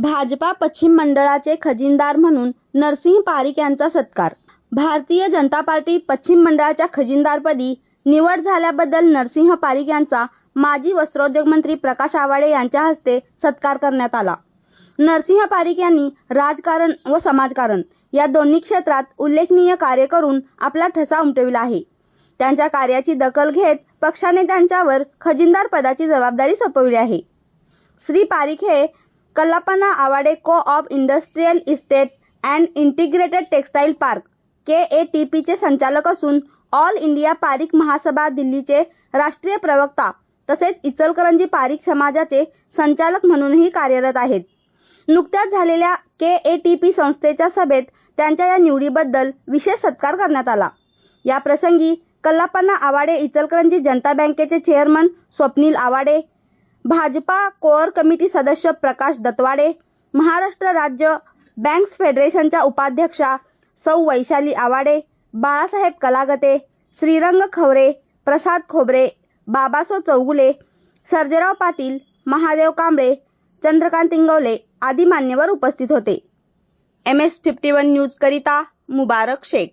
भाजपा पश्चिम मंडळाचे खजिनदार म्हणून नरसिंह पारिख यांचा सत्कार. भारतीय जनता पार्टी पश्चिम मंडळाच्या खजिनदारपदी निवड झाल्याबद्दल नरसिंह पारिख यांचा माजी वस्त्रोद्योग मंत्री प्रकाश आवाडे यांच्या हस्ते सत्कार करण्यात आला. नरसिंह पारिख यांनी राजकारण व समाजकारण या दोन्ही क्षेत्रात उल्लेखनीय कार्य करून आपला ठसा उमटविला आहे. त्यांच्या कार्याची दखल घेत पक्षाने त्यांच्यावर खजिनदार पदाची जबाबदारी सोपवली आहे. श्री पारिख हे Kallappanna Awade co op industrial estate and integrated textile park K A T पीचे संचालक असून ऑल इंडिया पारिक महासभा दिल्लीचे राष्ट्रीय प्रवक्ता तसेच इचलकरंजी पारिक समाजाचे संचालक म्हणूनही कार्यरत आहेत. नुकत्याच झालेल्या के ए टी पी संस्थेच्या सभेत त्यांच्या या निवडीबद्दल विशेष सत्कार करण्यात आला. या प्रसंगी कल्लापना आवाडे इचलकरंजी जनता बँकेचे chairman Swapnil Awade Bhajapa core committee सदस्य प्रकाश दत्वाडे महाराष्ट्र राज्य बँक्स फेडरेशनच्या उपाध्यक्षा सौ वैशाली आवाडे बाळासाहेब कलागते श्रीरंग खवरे प्रसाद खोबरे बाबासो चौगुले सर्जेराव पाटील महादेव कांबळे चंद्रकांत इंगवले आदी मान्यवर उपस्थित होते. M S fifty one news करिता मुबारक शेख.